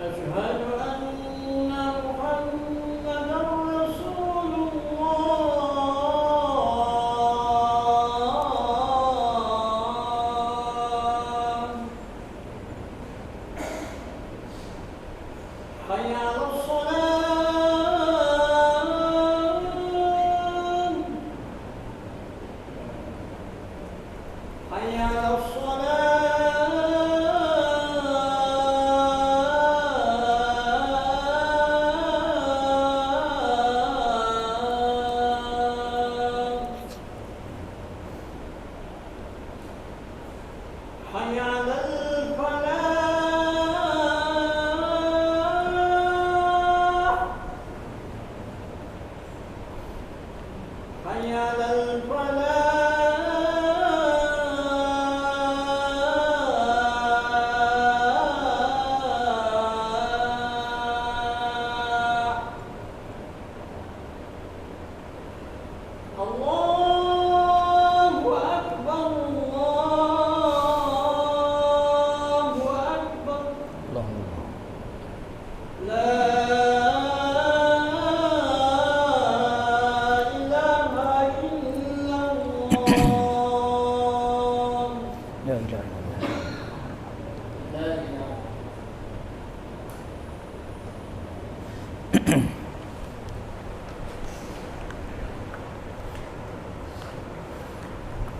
أشهد أن Island Pilot.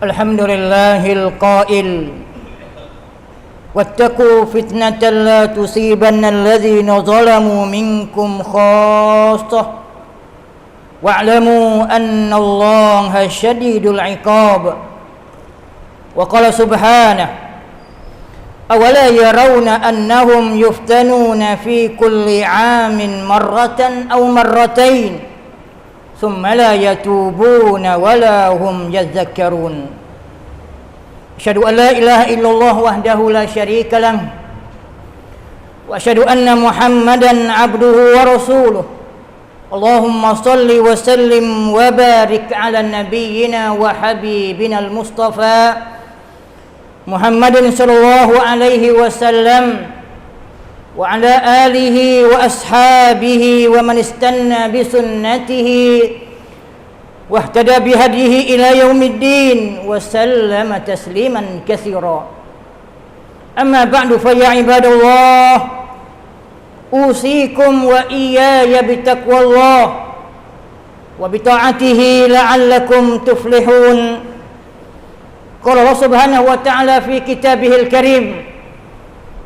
الحمد لله القائل واتقوا فتنة لا تصيبن الذين ظلموا منكم خاصة. واعلموا أن الله شديد العقاب. وقال سبحانه أولا يرون أنهم يفتنون في كل عام مرة أو مرتين. ثُمَّ لَا يَتُوبُونَ وَلَا هُمْ يَذَّكَّرُونَ أشهد أن لا إله إلا الله وحده لا شريك له وأشهد أن محمدًا عبده ورسوله اللهم صل وسلم وبارك على نبينا وحبيبنا المصطفى محمد صلى الله عليه وسلم وعلى آله وأصحابه ومن استنى بسنته واهتدى بهديه إلى يوم الدين وسلم تسليما كثيرا. أما بعد فيا عباد الله أوصيكم وإياي بتقوى الله وبطاعته لعلكم تفلحون. قال الله سبحانه وتعالى في كتابه الكريم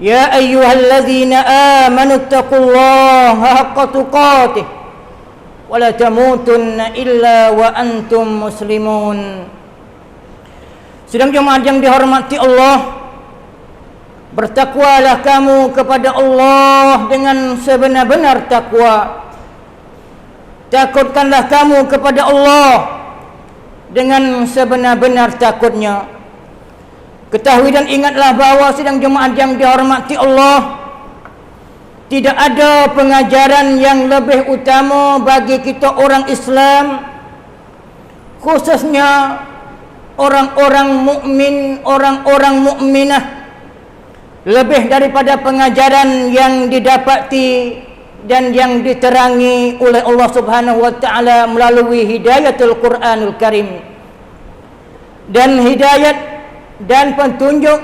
يا أيها الذين آمنوا اتقوا الله حق تقاته ولا تموتن إلا وأنتم مسلمون Sedang jemaat yang dihormati Allah Bertakwalah kamu kepada Allah dengan sebenar-benar takwa Takutkanlah kamu kepada Allah dengan sebenar-benar takutnya Ketahui dan ingatlah bahawa sedang jemaat yang dihormati Allah Tidak ada pengajaran yang lebih utama bagi kita orang Islam Khususnya orang-orang mukmin, orang-orang mukminah. Lebih daripada pengajaran yang didapati dan yang diterangi oleh Allah Subhanahu wa taala melalui hidayatul Quranul Karim. Dan hidayat dan petunjuk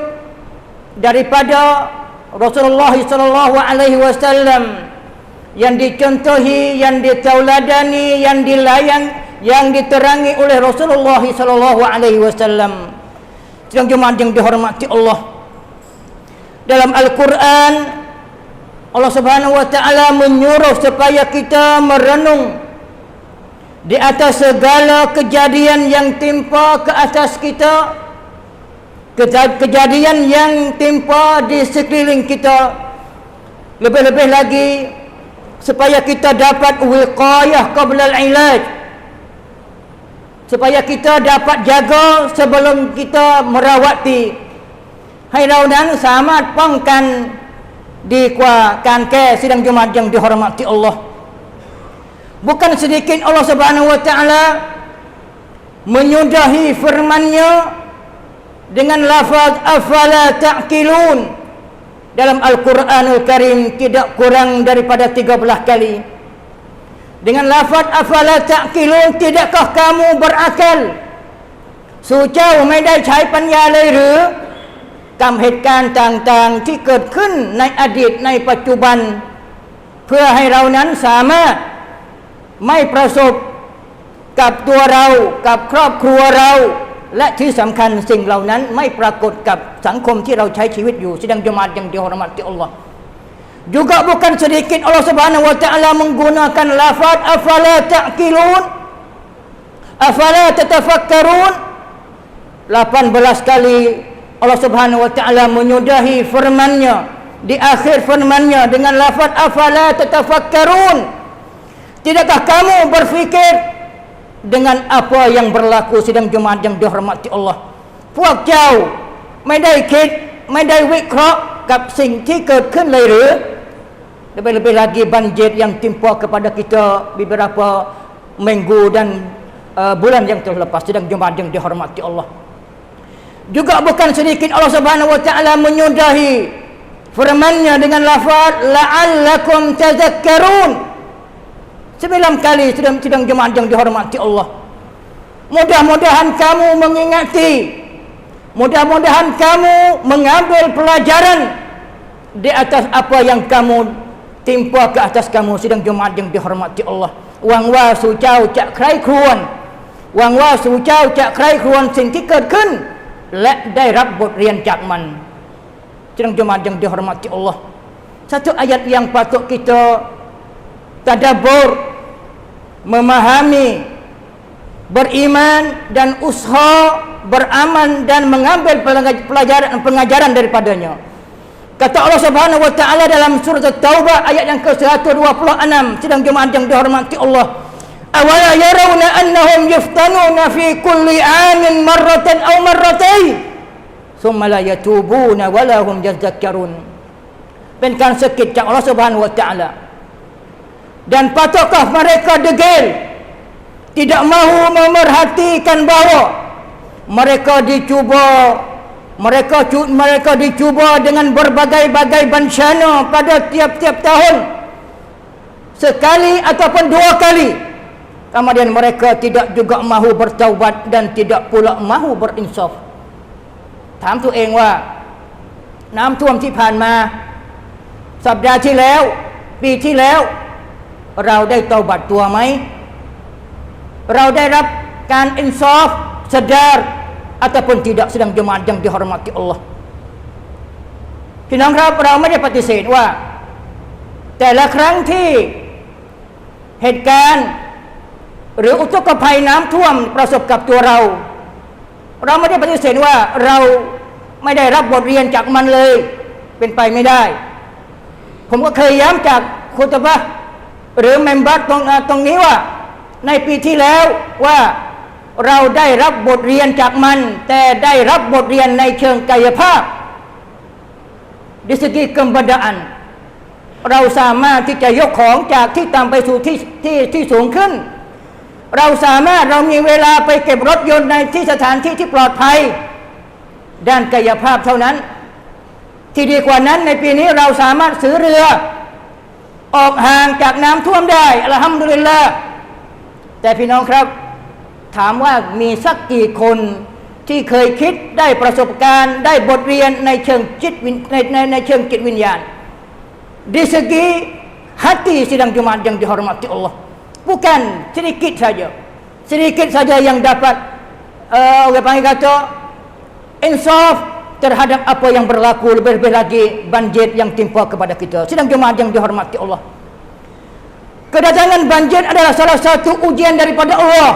daripada Rasulullah sallallahu alaihi wasallam yang dicontohi, yang ditauladani, yang dilayang, yang diterangi oleh Rasulullah sallallahu alaihi wasallam. Sedang jemaat yang dihormati Allah. Dalam Al-Quran Allah Subhanahu wa taala menyuruh supaya kita merenung di atas segala kejadian yang timpa ke atas kita kejadian yang timpa di sekeliling kita. Lebih-lebih lagi supaya kita dapat wiqayah qablal ilaj supaya kita dapat jaga sebelum kita merawati. Hai raudan sama pangkan di kuakan ke sidang jumat yang dihormati Allah. Bukan sedikit Allah subhanahu wa ta'ala menyudahi firman-Nya dengan lafaz afala ta'qilun dalam Al-Quranul Karim tidak kurang daripada 13 kali dengan lafaz afala ta'qilun tidakkah kamu berakal สู่เจ้าไม่ได้ใช้ปัญญาเลยหรือกับเหตุการณ์ต่างๆที่เกิดขึ้นในอดีตในปัจจุบัน เพื่อให้เรานั้นสามารถไม่ประสบกับตัวเรากับครอบครัวเรา และที่สำคัญสิ่งเหล่านั้นไม่ปรากฏกับสังคมที่เราใช้ชีวิตอยู่ sedang jemaat yang dihormati Allah juga bukan sedikit Allah Subhanahu wa taala menggunakan lafaz afala ta'qilun afala tatafakkarun 18 kali Allah Subhanahu wa taala menyudahi firman-Nya di akhir firman-Nya dengan lafaz afala tatafakkarun Tidakkah kamu berfikir dengan apa yang berlaku sidang Jumaat yang dihormati Allah พวกเจ้าไม่ได้คิดไม่ได้วิเคราะห์กับสิ่งที่เกิดขึ้นเลยหรือ lebih-lebih lagi banjir yang timpa kepada kita beberapa minggu dan uh, bulan yang telah lepas sidang Jumaat yang dihormati Allah juga bukan sedikit Allah Subhanahu wa taala menyudahi firman-Nya dengan lafaz la'allakum tadhakkarun sembilan kali sidang sidang Jumaat yang dihormati Allah mudah-mudahan kamu mengingati mudah-mudahan kamu mengambil pelajaran di atas apa yang kamu timpa ke atas kamu sidang Jumaat yang dihormati Allah หวังว่าสู่เจ้าจะใคร่ครวญหวังว่าสู่เจ้าจะใคร่ครวญสิ่งที่เกิดขึ้น และได้รับบทเรียนจากมันsidang Jumaat yang dihormati Allah satu ayat yang patut kita tadabur memahami beriman dan usha beraman dan mengambil pelajaran pengajaran daripadanya. Kata Allah Subhanahu wa taala dalam surah at-taubah ayat yang ke-126 sidang jemaah yang dihormati Allah awala yarawna annahum yuftanuna fi kulli 'amin marratan aw marratayn? Thumma la yatubuna wa lahum yadhakkarun. bukan sakit kata Allah Subhanahu wa taala Dan patutkah mereka degil tidak mahu memerhatikan bahawa mereka dicuba mereka mereka dicuba dengan berbagai-bagai bencana pada tiap-tiap tahun sekali ataupun dua kali kemudian mereka tidak juga mahu bertaubat dan tidak pula mahu berinsaf ถามตัวเองว่า น้ำท่วมที่ผ่านมา สัปดาห์ที่แล้ว ปีที่แล้ว เราได้เตาบัดตัวไหม เราได้รับการอินซอฟสดาร์ ataupun tidak sedang jemaat yang dihormati Allah พี่น้องครับเราไม่ได้ปฏิเสธว่า แต่ละครั้งที่เหตุการณ์ หรืออุทกภัยน้ำท่วมประสบกับตัวเรา เราไม่ได้ปฏิเสธว่าเราไม่ได้รับบทเรียนจากมันเลย เป็นไปไม่ได้ ผมก็เคยย้ำจากคุณตบะ หรือเมมบัตตรงตรงนี้ว่า ในปีที่แล้วว่าเราได้รับบทเรียนจากมัน แต่ได้รับบทเรียนในเชิงกายภาพ di segi keberadaan เราสามารถที่จะยกของจากที่ต่ำไปสู่ที่ที่ที่สูงขึ้น เราสามารถเรามีเวลาไปเก็บรถยนต์ในที่สถานที่ที่ปลอดภัย ด้านกายภาพเท่านั้น ที่ดีกว่านั้นในปีนี้เราสามารถซื้อเรือ ออกห่างจากน้ำท่วมได้อัลฮัมดุลิลละแต่พี่น้องครับ ถามว่ามีสักกี่คนที่เคยคิดได้ประสบการณ์ ได้บทเรียนในเชิงจิตในในในเชิงจิตวิญญาณ di segi hati sidang Jumaat yang dihormati Allah bukan sedikit saja sedikit saja yang dapat uh, orang panggil kata insaf terhadap apa yang berlaku lebih-lebih lagi banjir yang timpa kepada kita sidang Jumaat yang dihormati Allah kedatangan banjir adalah salah satu ujian daripada Allah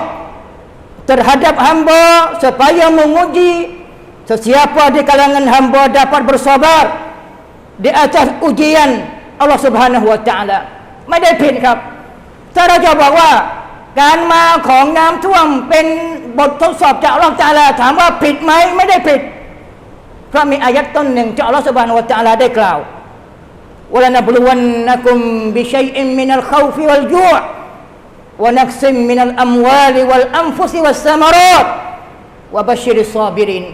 terhadap hamba supaya menguji sesiapa di kalangan hamba dapat bersabar di atas ujian Allah Subhanahu wa taala ไม่ได้ผิดครับ ถ้าเราจะบอกว่า การมาของน้ำท่วมเป็นบททดสอบจากอัลลอฮฺตาลาถามว่าผิดไหมไม่ได้ผิด เพราะมีอายัดต้นหนึ่งจากอัลลอฮฺ Subhanahu wa taala ได้กล่าว وَلَنَبْلُوَنَّكُمْ بِشَيْءٍ مِّنَ الْخَوْفِ وَالْجُوعِ ونقص من الأموال والأنفس والثمرات وبشر الصابرين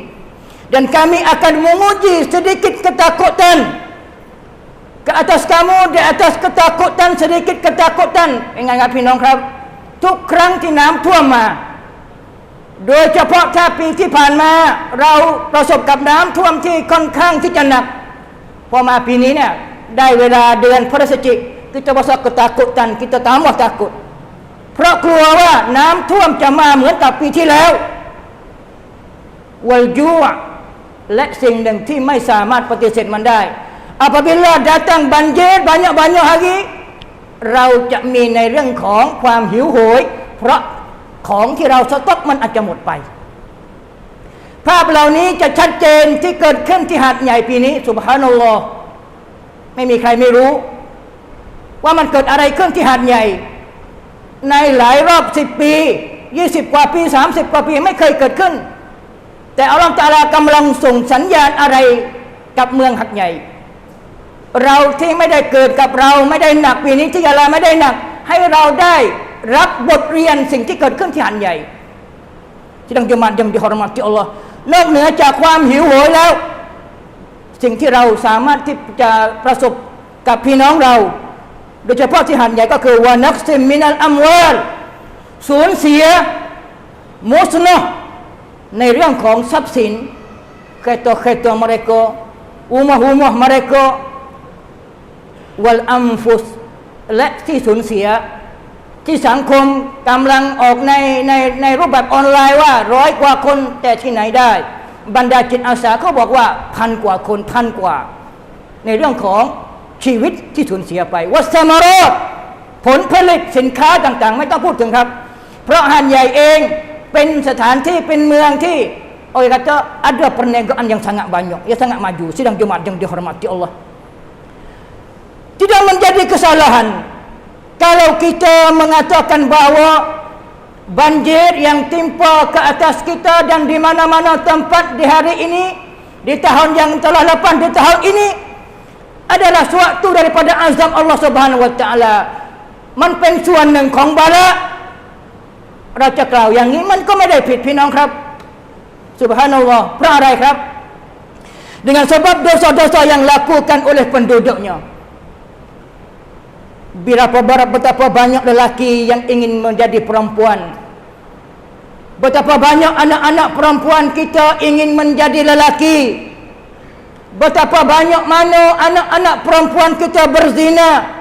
dan kami akan menguji sedikit ketakutan ke atas kamu di atas ketakutan sedikit ketakutan เป็นไงครับพี่น้องครับ ทุกครั้งที่น้ำท่วมมา โดยเฉพาะถ้าปีที่ผ่านมา เราประสบกับน้ำท่วมที่ค่อนข้างที่จะหนัก พอมาปีนี้เนี่ยได้เวลาเดือนพฤศจิก kita rasa ketakutan kita tambah takut เพราะกลัวว่าน้ำท่วมจะมาเหมือนกับปีที่แล้ววัลจูและสิ่งหนึ่งที่ไม่สามารถปฏิเสธมันได้ apabila datang banjir banyak-banyak hari เราจะมีในเรื่องของความหิวโหย เพราะ ของที่เราสต็อกมันอาจจะหมดไป ภาพเหล่านี้จะชัดเจนที่เกิดขึ้นที่หาดใหญ่ปีนี้สุบฮานัลลอฮ์ไม่มีใครไม่รู้ ว่ามันเกิดอะไรขึ้นที่หาดใหญ่ ในหลายรอบสิบปียี่สิบกว่าปีสามสิบกว่าปีไม่เคยเกิดขึ้น แต่อัลลอฮฺตาลากำลังส่งสัญญาณอะไรกับเมืองหัดใหญ่ เราที่ไม่ได้เกิดกับเราไม่ได้หนักปีนี้ที่ยาลาไม่ได้หนัก ให้เราได้ รับบทเรียนสิ่งที่เกิดขึ้นที่หันใหญ่ ที่ดังจมายังดิฮอรมัติอัลลอฮ์นอกเหนือจากความหิวโหยแล้ว สิ่งที่เราสามารถที่จะประสบกับพี่น้องเรา โดยเฉพาะที่หันใหญ่ก็คือวานักซิมมินัลอัมวาลสูญเสียมุสนะในเรื่องของทรัพย์สิน kereta-kereta mereka rumah-rumah mereka wal anfus และที่สูญเสีย ที่สังคมกำลังออกในในในรูปแบบออนไลน์ว่าร้อยกว่าคนแต่ที่ไหนได้ บรรดาจิตอาสาเขาบอกว่าพันกว่าคนพันกว่า ในเรื่องของชีวิตที่สูญเสียไปวัสมารอดผลผลิตสินค้าต่างๆ ไม่ต้องพูดถึงครับ เพราะหันใหญ่เองเป็นสถานที่เป็นเมืองที่ orang kata ada perniagaan yang sangat banyak yang sangat maju sidang Jumaat yang dihormati Allah tidak menjadi kesalahan kalau kita mengatakan bahawa banjir yang timpa ke atas kita dan di mana-mana tempat di hari ini di tahun yang telah lepas di tahun ini adalah suatu daripada azab Allah Subhanahu wa taala มันเป็นส่วนหนึ่งของบาระเราจะกล่าวอย่างนี้มันก็ไม่ได้ผิดพี่น้องครับ Subhanallah เพราะอะไรครับ dengan sebab dosa-dosa yang lakukan oleh penduduknya berapa betapa banyak lelaki yang ingin menjadi perempuan? Betapa banyak anak-anak perempuan kita ingin menjadi lelaki? Betapa banyak mana anak-anak perempuan kita berzina?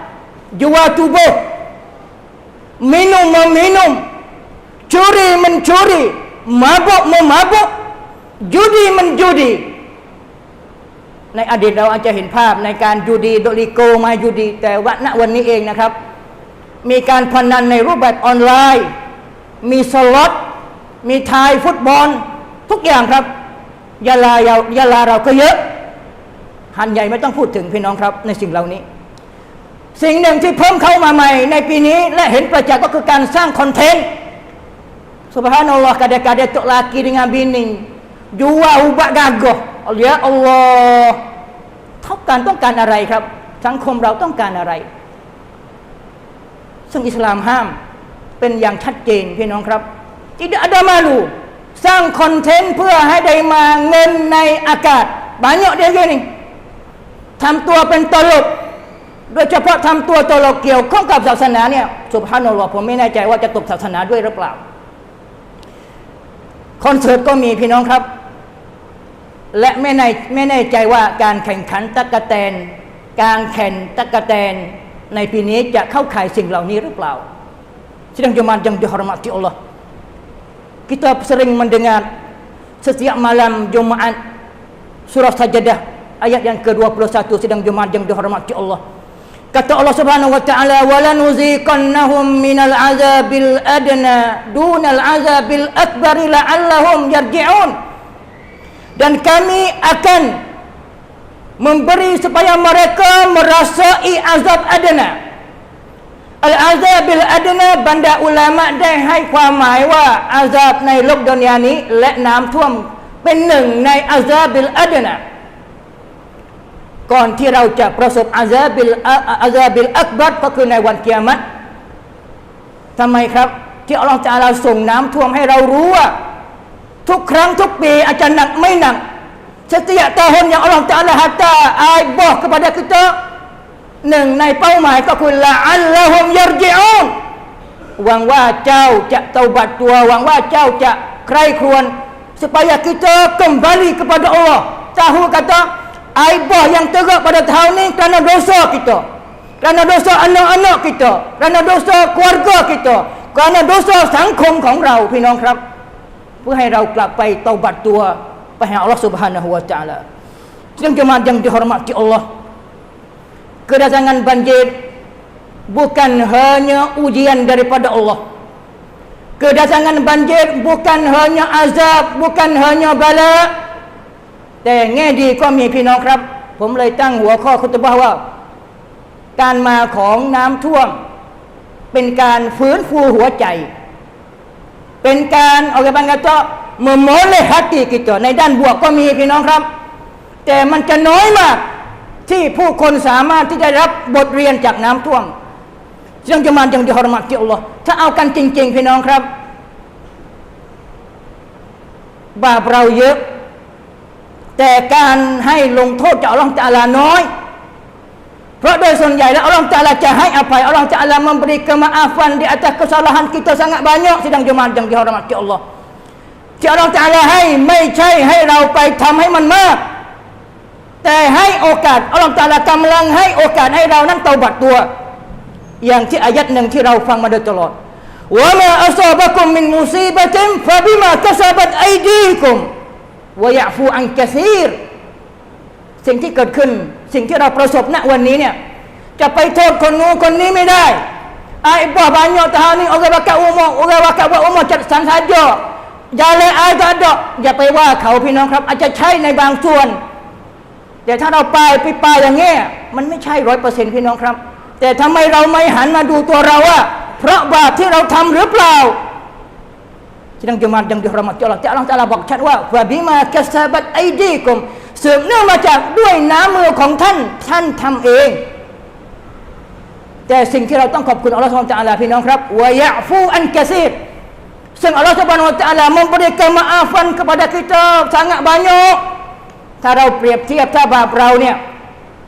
Jual tubuh minum meminum curi mencuri mabuk memabuk judi menjudi ในอดีตเราอาจจะเห็นภาพในการจูดีโดลิโกมาจูดี แต่ว่าณวันนี้เองนะครับ มีการพนันในรูปแบบออนไลน์ มีสล็อตมีทายฟุตบอล ทุกอย่างครับยาลายายาลาเราก็เยอะ หันใหญ่ไม่ต้องพูดถึงพี่น้องครับ ในสิ่งเหล่านี้ สิ่งหนึ่งที่เพิ่มเข้ามาใหม่ ในปีนี้และเห็นประจักษ์ก็คือการสร้างคอนเทนต์ Subhanallah kadang-kadang tok laki dengan bini jual ubat gagah ya Allah เท่ากันต้องการอะไรครับ สังคมเราต้องการอะไร ซึ่งอิสลามห้ามเป็นอย่างชัดเจนพี่น้องครับ tidak ada malu สร้างคอนเทนต์เพื่อให้ได้มาเงินในอากาศ banyak dia gini ทำตัวเป็นตลก โดยเฉพาะทำตัวตลกเกี่ยวข้องกับศาสนาเนี่ยสุภาพนลผมไม่แน่ใจว่าจะตกศาสนาด้วยหรือเปล่า คอนเสิร์ตก็มีพี่น้องครับ และไม่ในไม่แน่ใจว่าการแข่งขันตะกะแตน การแข่งตะกะแตน ในปีนี้จะเข้าข่ายสิ่งเหล่านี้หรือเปล่า Sidang Jumaat yang dihormati Allah Kita sering mendengar Setiap malam Jumaat Surah Sajadah Ayat yang ke-21 Sidang Jumaat yang dihormati Allah Kata Allah Subhanahu wa taala walanuziqannahum minal azabil adna dunal azabil akbar la'allahum yarji'un dan kami akan memberi supaya mereka merasai azab adna al azabil adna บรรดาอุลามะได้ให้ความหมายว่าอาซาบในโลกดุนยานี้ และน้ำท่วมเป็นหนึ่งในอาซาบิลอัดนะก่อนที่เราจะประสบอาซาบิลอาซาบิลอักบัรก็คือในวันเกียรติทำไมครับ ที่อัลลอฮฺจะเราส่งน้ำท่วมให้เรารู้ว่า ทุกครั้งทุกปีอาจจะหนักไม่หนัก setiap tahun yang Allah Ta'ala hantar aibah kepada kita หนึ่งในเป้าหมายก็คือละอัลลอฮุมยารจิอูนหวังว่าเจ้าจะเตาบัดตัวหวังว่าเจ้าจะใคร่ครวญ supaya kita kembali kepada Allah tahu kata aibah yang teruk pada tahun ini kerana dosa kita kerana dosa anak-anak kita kerana dosa keluarga kita kerana dosa สังคมของเราพี่น้องครับ เพื่อให้เรากลับไปเตาบัดตัวไปหาอัลลอฮฺ Subhanahu wa taala ซึ่งจมาyang dihormati Allah kedatangan banjir bukan hanya ujian daripada Allah kedatangan banjir bukan hanya azab bukan hanya bala แต่แง่ดีก็มีพี่น้องครับ ผมเลยตั้งหัวข้อคุตบะห์ว่า การมาของน้ำท่วม เป็นการฟื้นฟูหัวใจ เป็นการ orang panggil kata memoleh hati kita ในด้านบวกก็มีพี่น้องครับ แต่มันจะน้อยมากที่ผู้คนสามารถที่จะรับบทเรียนจากน้ำท่วมซึ่งจะมาจังด dihormati Allah ถ้าเอากันจริง ๆ พี่น้องครับ บาปเราเยอะ แต่การให้ลงโทษจากอัลลอฮฺตะอาลาน้อย เพราะโดยส่วนใหญ่แล้วอัลลอฮฺตะอาลาจะให้อภัยอัลลอฮฺตะอาลาmemberi kemaafan di atas kesalahan kita sangat banyak sedang jemaah yang dihormati Allah ที่อัลลอฮฺตะอาลาให้ไม่ใช่ให้เราไปทำให้มันมาก แต่ให้โอกาสอัลลอฮฺตะอาลากำลังให้โอกาสให้เรานั้นเตาบัดตัว อย่างที่อายัดหนึ่งที่เราฟังมาโดยตลอดว่ามาอัศบะกุมมินมุซีบะติมฟะบิมากัสบัตไอดีกุมวะยะฟูอันกะซีร สิ่งที่เกิดขึ้น สิ่งที่เราประสบณวันนี้เนี่ยจะไปโทษคนนู้นคนนี้ไม่ได้ไอ้บ้า banyak tahun ni orang bakal umur orang bakal buat umur san saja jalan air tak ada อย่าไปว่าเขาพี่น้องครับ อาจจะใช่ในบางส่วน แต่ถ้าเราไปไปไปอย่างเงี้ยมันไม่ใช่ร้อยเปอร์เซ็นต์พี่น้องครับ แต่ทำไมเราไม่หันมาดูตัวเราว่าเพราะบาปที่เราทำหรือเปล่าที่นั่งจมายัง dirahmati Allah ที่อัลลอฮฺตะอาลาบอกชัดว่าฟะบิมาคัสบัตไอดีกุม สืบเนื่องมาจากด้วยน้ำมือของท่านท่านทำเอง แต่สิ่งที่เราต้องขอบคุณอัลลอฮฺสุบฮานะฮูวะตะอาลาพี่น้องครับวะยะฟูอันกะซีรซึ่งอัลลอฮฺสุบานะฮูวะตะอาลา memberi kemaafan kepada kita sangat banyak ถ้าเราเปรียบเทียบถ้าบาปเราเนี่ย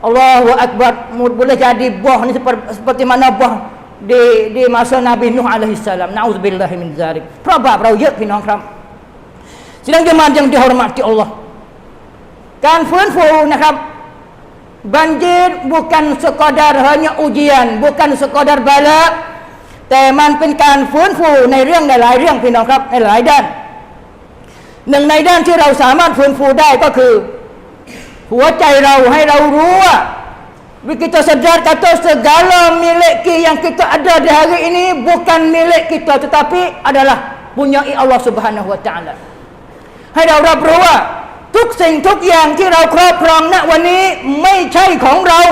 อัลลอฮฺอักบัร boleh jadi buah ni seperti, seperti mana buah di di masa Nabi Nuh alaihi salam nauzubillahi min zalik เพราะบาปเราเยอะพี่น้องครับ sedang jemaah yang dihormati Allah การฟื้นฟูนะครับ banjir bukan sekadar hanya ujian bukan sekadar bala แต่มันเป็นการฟื้นฟูในเรื่องในหลายเรื่องพี่น้องครับในหลายด้าน หนึ่งในด้านที่เราสามารถฟื้นฟูได้ก็คือ หัวใจเราให้เรารู้ว่า kita sedar kata segala milik yang kita ada di hari ini bukan milik kita tetapi adalah punya Allah Subhanahu wa taala ให้เรารับรู้ว่า ทุกสิ่งทุกอย่างที่เราครอบครองณวันนี้ไม่ใช่ของเรา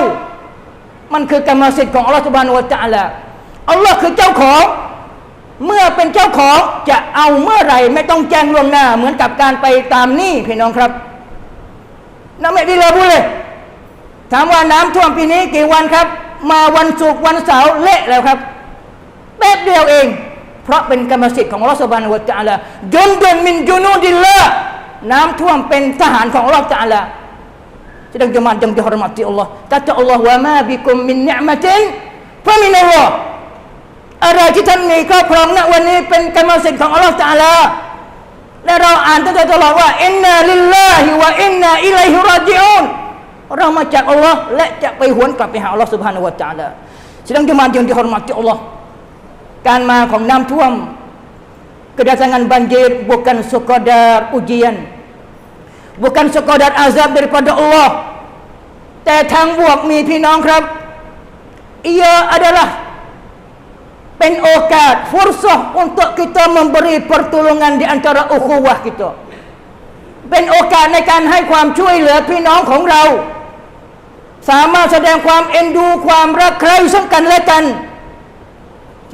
มันคือกรรมสิทธิ์ของอัลลอฮฺ Subhanahu wa taala อัลลอฮ์คือเจ้าของ เมื่อเป็นเจ้าของจะเอาเมื่อไหร่ไม่ต้องแจ้งล่วงหน้า เหมือนกับการไปตามหนี้พี่น้องครับน้ำไม่ดีเลยพูดเลยถามว่าน้ำท่วมปีนี้กี่วันครับ มาวันศุกร์วันเสาร์เละแล้วครับแป๊บเดียวเอง เพราะเป็นกรรมสิทธิ์ของอัลลอฮฺสุบานวะตะอาลาจุนดุนมินจุนูดิลละ น้ำท่วมเป็นทหารของอัลลอฮฺตะอาลา sedang jemaah yang dihormati Allah kata Allah wa ma bikum min ni'matin fa min Allah อะไรที่ท่านมีครอบครองณวันนี้เป็นกรรมสิทธิ์ของอัลลอฮฺตะอาลาและเราอ่านตั้งแต่ตลอดว่าอินนาลิลลาฮิวะอินนาอิลัยฮิราจิอูนเรามาจากอัลลอฮ์และจะไปหวนกลับไปหาอัลลอฮ์ Subhanahu wa taala sedang jemaah yang dihormati Allah การมาของน้ำท่วม kedatangan banjir bukan sekadar ujian bukan sekadar azab daripada Allah แต่ทางบวกมีพี่น้องครับ ia adalah เป็นโอกาส fursah untuk kita memberi pertolongan di antara ukhuwah kita เป็นโอกาสในการให้ความช่วยเหลือพี่น้องของเรา สามารถแสดงความเอ็นดูความรักใคร่ซึ่งกันและกัน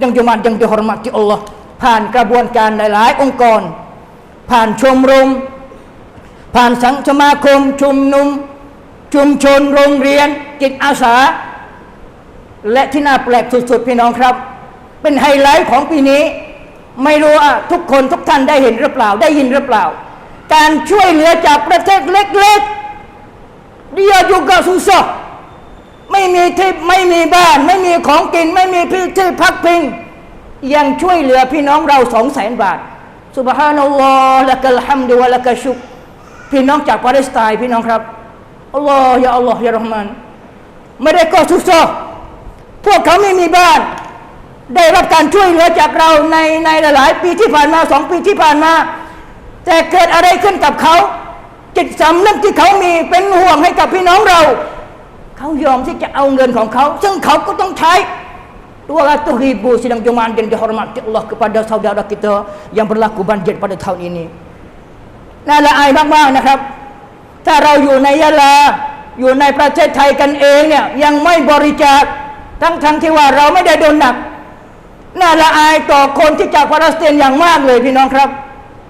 ยังจมา ผ่านกระบวนการหลาย ๆ องค์กร ผ่านชมรม ผ่านสังสมาคม ชุมนุม ชุมชนโรงเรียน จิตอาสา และที่น่าแปลกสุด ๆ พี่น้องครับ เป็นไฮไลท์ของปีนี้ ไม่รู้ว่าทุกคนทุกท่านได้เห็นหรือเปล่าได้ยินหรือเปล่า การช่วยเหลือจากประเทศเล็กๆ dia juga susah ไม่มีที่ไม่มีบ้าน ไม่มีของกิน ไม่มีที่ที่พักพิง ยังช่วยเหลือพี่น้องเราสองแสนบาทสุบฮานัลลอฮ์ละกัลฮัมดุวะละกัชุก พี่น้องจากปาเลสไตน์พี่น้องครับอัลลอฮ์ยาอัลลอฮ์ยารห์มานไม่ได้ก็ทุกซอพวกเขาไม่มีบ้าน ได้รับการช่วยเหลือจากเราในในหลาย ปีที่ผ่านมาสองปีที่ผ่านมา แต่เกิดอะไรขึ้นกับเขา จิตสำนึกที่เขามีเป็นห่วงให้กับพี่น้องเรา เขายอมที่จะเอาเงินของเขา ซึ่งเขาก็ต้องใช้ 200 ribu sidang Jumaat yang dihormati Allah kepada saudara kita yang berlaku banjir pada tahun ini น่าละอายมากๆนะครับ ถ้าเราอยู่ในยะลา อยู่ในประเทศไทยกันเองเนี่ยยังไม่บริจาคทั้งๆทที่ว่าเราไม่ได้โดนหนัก น่าละอายต่อคนที่จากปาเลสไตน์อย่างมากเลยพี่น้องครับ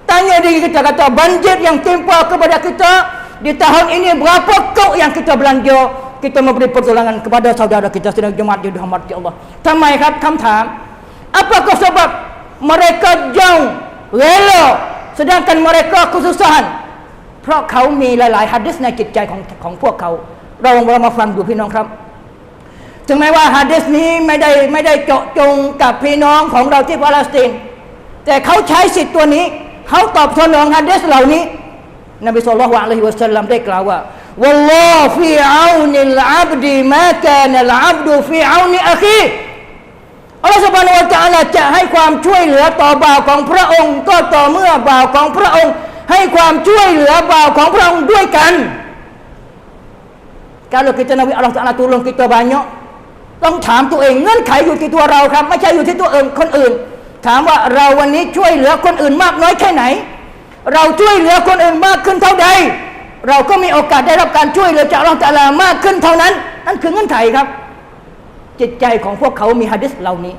Tanya diri kita kata banjir yang timpa kepada kita di tahun ini berapa kau yang kita belanja kita memberi pertolongan kepada saudara kita sedang jemaat yang dirahmati Allah. ทำไมครับคำถาม Apakah sebab mereka jauh rela sedangkan mereka kesusahan เพราะเขามีหลายๆ hadis ในจิตใจของของพวกเขา เราเรามาฟังดูพี่น้องครับ ถึงแม้ว่าฮะดิษนี้ไม่ได้ไม่ได้เจาะจงกับพี่น้องของเราที่ปาเลสไตน์แต่เขาใช้สิทธิ์ตัวนี้ เขาตอบสนองฮะดิษเหล่านี้ นบีสุลต่านละฮิวะสัลลัมได้กล่าวว่า والله في عون العبد ما كان العبد في عون أخيه อัลลอฮฺ سبحانه และ تعالى จะให้ความช่วยเหลือต่อบ่าวของพระองค์ ก็ต่อเมื่อบ่าวของพระองค์ ให้ความช่วยเหลือบ่าวของพระองค์ด้วยกัน Kalau kita Nabi Allah Taala tolong kita banyak ต้องถามตัวเองเงื่อนไขอยู่ที่ตัวเราครับ ไม่ใช่อยู่ที่ตัวอื่นคนอื่น ถามว่าเราวันนี้ช่วยเหลือคนอื่นมากน้อยแค่ไหน เราช่วยเหลือคนอื่นมากขึ้นเท่าใด เราก็มีโอกาสได้รับการช่วยเหลือจากอัลลอฮฺตาลามากขึ้นเท่านั้น นั่นคือเงื่อนไขครับ จิตใจของพวกเขามีฮะดิษเหล่านี้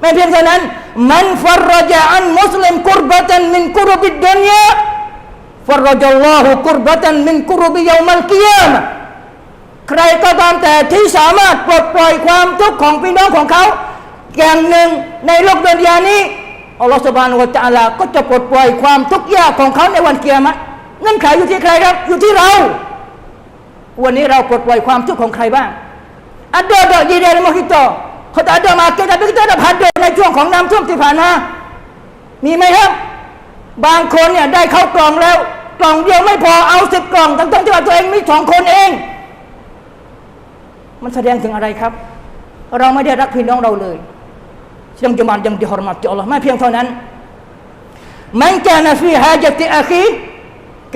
ไม่เพียงเท่านั้น มันฟัรรจาอันมุสลิมกุรบะตันมินกุรบิดดุนยาฟัรรจัลลอฮุกุรบะตันมินกุรบิยามัลกิยามะใครก็ตามแต่ที่สามารถปลดปล่อยความทุกข์ของพี่น้องของเขาอย่างหนึ่งในโลกดุนยานี้อัลลอฮฺสุบานุวะตะอาลาก็จะปลดปล่อยความทุกข์ยากของเขาในวันเกียรติ เงื่อนไขอยู่ที่ใครครับ อยู่ที่เรา วันนี้เราปลดปล่อยความทุกข์ของใครบ้าง ada tak di dalam rumah kita kalau tak ada makan tapi kita ada hadir ในช่วงของน้ำท่วมที่ผ่านมามีไหมครับ บางคนเนี่ยได้เข้ากล่องแล้ว กล่องเดียวไม่พอเอาสิบกล่องทั้งๆที่ว่าตัวเองมีสองคนเอง มันแสดงถึงอะไรครับ เราไม่ได้รักพี่น้องเราเลยยังจมันยังด dihormati Allah ไม่เพียงเท่านั้นมันกานฟีฮาจติอาคี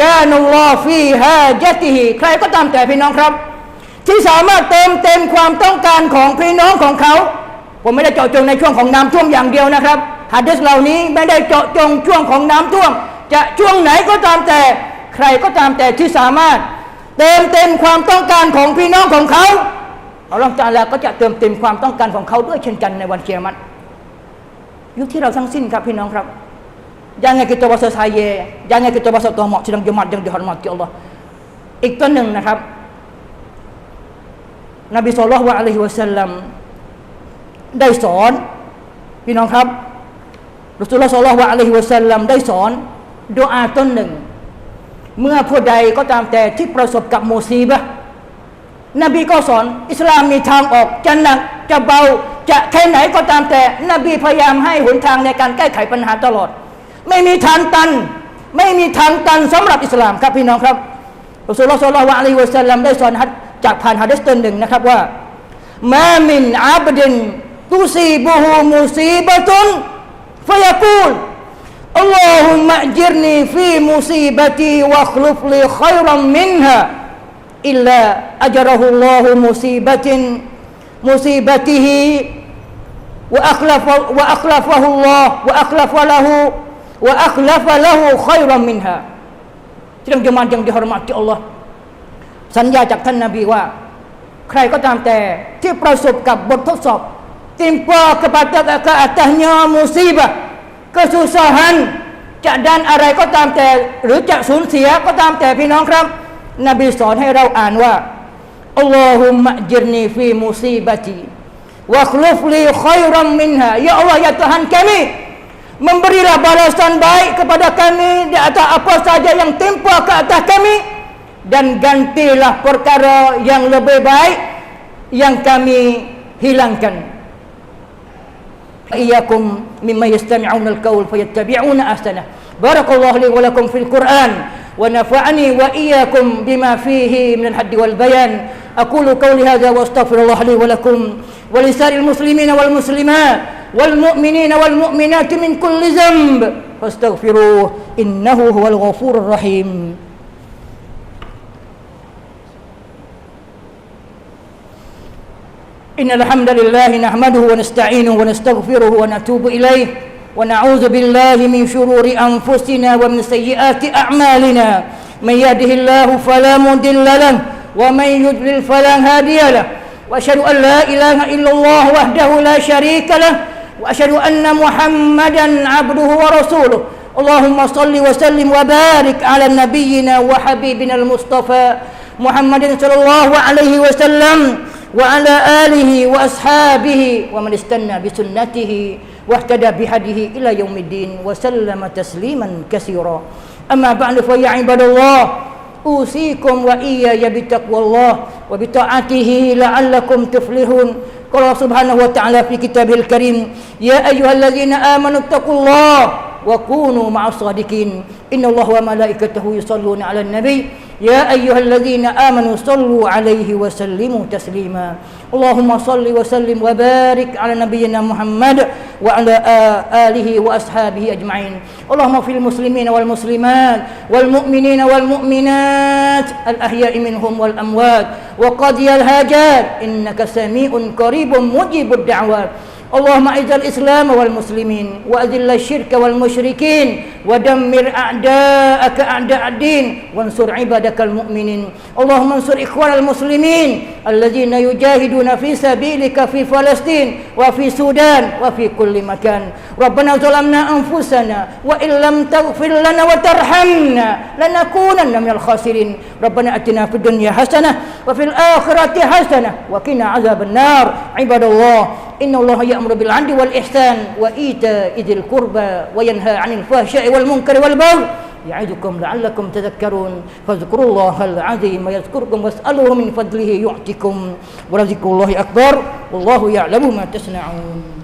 กานุลลอฟีฮาจติฮิใครก็ตามแต่พี่น้องครับ ที่สามารถเติมเต็มความต้องการของพี่น้องของเขา ผมไม่ได้เจาะจงในช่วงของน้ำท่วมอย่างเดียวนะครับฮะดิษเหล่านี้ไม่ได้เจาะจงช่วงของน้ำท่วม จะช่วงไหนก็ตามแต่ใครก็ตามแต่ที่สามารถ เติมเต็มความต้องการของพี่น้องของเขาอัลลอฮฺตะอาลาก็จะเติมเต็มความต้องการของเขาด้วยเช่นกันในวันเกียรติอยู่ที่เราทั้งสิ้นครับพี่น้องครับ Jangan kita rasa saya Jangan kita rasa tamak sedang jemaat yang dihormati Allah อีกตัวหนึ่งนะครับนบีสุลต่านอะลัยฮิวะสัลลัมได้สอน พี่น้องครับรอสูลุลลอฮ์สัลลัลอฮุอะลัยฮิวะสัลลัมได้สอนดุอาต้นหนึ่ง เมื่อผู้ใดก็ตามแต่ที่ประสบกับมุซีบะนบีก็สอน อิสลามมีทางออกจะหนักจะเบา จะแค่ไหนก็ตามแต่ นบีพยายามให้หนทางในการแก้ไขปัญหาตลอด ไม่มีทางตัน ไม่มีทางตันสำหรับอิสลามครับพี่น้องครับรอสูลุลลอฮ์สัลลัลลอฮุอะลัยฮิวะสัลลัมได้สอนฮัดจากผ่านฮะดิษตนหนึ่งนะครับว่ามามินอับดินตุซีบุฮูมุซีบะตุนฟยากูล اللهم اجرني في مصيبتي واخلف لي خيرا منها إلا أجره الله مصيبة مصيبته وأخلف وأخلفه الله وأخلف له wa akhlafa lahu khairan minha ที่ต้องจมานยังดิฮรมัดที่อัลลอฮ์สัญญาจากท่านนาบีว่า ใครก็ตามแต่ที่ประสบกับบททดสอบ timpa kepada ke atasnya musibah kesusahan จะด้านอะไรก็ตามแต่ หรือจะสูญเสียก็ตามแต่พี่น้องครับ นบีสอนให้เราอ่านว่าอัลลอฮุมะจิรนีฟีมุซีบะจีวะคลุฟลีคอยรัมมินฮะยาอัลลอฮ์ยาตฮันแกมี memberilah balasan baik kepada kami di atas apa saja yang timpa ke atas kami dan gantilah perkara yang lebih baik yang kami hilangkan إياكم مما يستمعون القول فيتبعون أحسنه بارك الله لي ولكم في القرآن ونفعني وإياكم بما فيه من الحد والبيان أقول قولي هذا وأستغفر الله لي ولكم ولسائر المسلمين والمسلمات والمؤمنين والمؤمنات من كل ذنب فاستغفروه إنه هو الغفور الرحيم. إن الحمد لله نحمده ونستعينه ونستغفره ونتوب إليه ونعوذ بالله من شرور أنفسنا ومن سيئات أعمالنا. من يهده الله فلا مضل له ومن يضلل فلا هادي له. واشهد ان لا اله الا الله وحده لا شريك له واشهد ان محمدا عبده ورسوله اللهم صل وسلم وبارك على نبينا وحبيبنا المصطفى محمد صلى الله عليه وسلم وعلى اله واصحابه ومن استنى بسنته واهتدى بهديه الى يوم الدين وسلم تسليما كثيرا اما بعد فيا عباد الله usikum wa iya ya bitaqwallah wa bita'atihi la'allakum tuflihun. Qala subhanahu wa ta'ala fi kitabil karim ya ayyuhallazina amanu taqullaha وكونوا مع الصادقين. إن الله وملائكته يصلون على النبي. يا أيها الذين آمنوا صلوا عليه وسلموا تسليما. اللهم صل وسلم وبارك على نبينا محمد وعلى آله وأصحابه أجمعين. اللهم في المسلمين والمسلمات والمؤمنين والمؤمنات الأحياء منهم والأموات. وقضي الهاجات إنك سميع قريب مجيب الدعوات. اللهم اعز الإسلام والمسلمين وأذل الشرك والمشركين ودمر أعداءك أعداء الدين وانصر عبادك المؤمنين. اللهم انصر إخوان المسلمين الذين يجاهدون في سبيلك في فلسطين وفي السودان وفي كل مكان. ربنا ظلمنا أنفسنا وإن لم تغفر لنا وترحمنا لنكونن من الخاسرين. ربنا أتنا في الدنيا حسنة وفي الآخرة حسنة وقنا عذاب النار. عباد الله إن الله يأمر بالعدل والإحسان وإيتاء ذي القربى وينهى عن الفحشاء والمنكر والبغي يعظكم لعلكم تذكرون. فاذكروا الله العظيم يذكركم واسألوه من فضله يعطكم ولذكر الله أكبر والله يعلم ما تصنعون.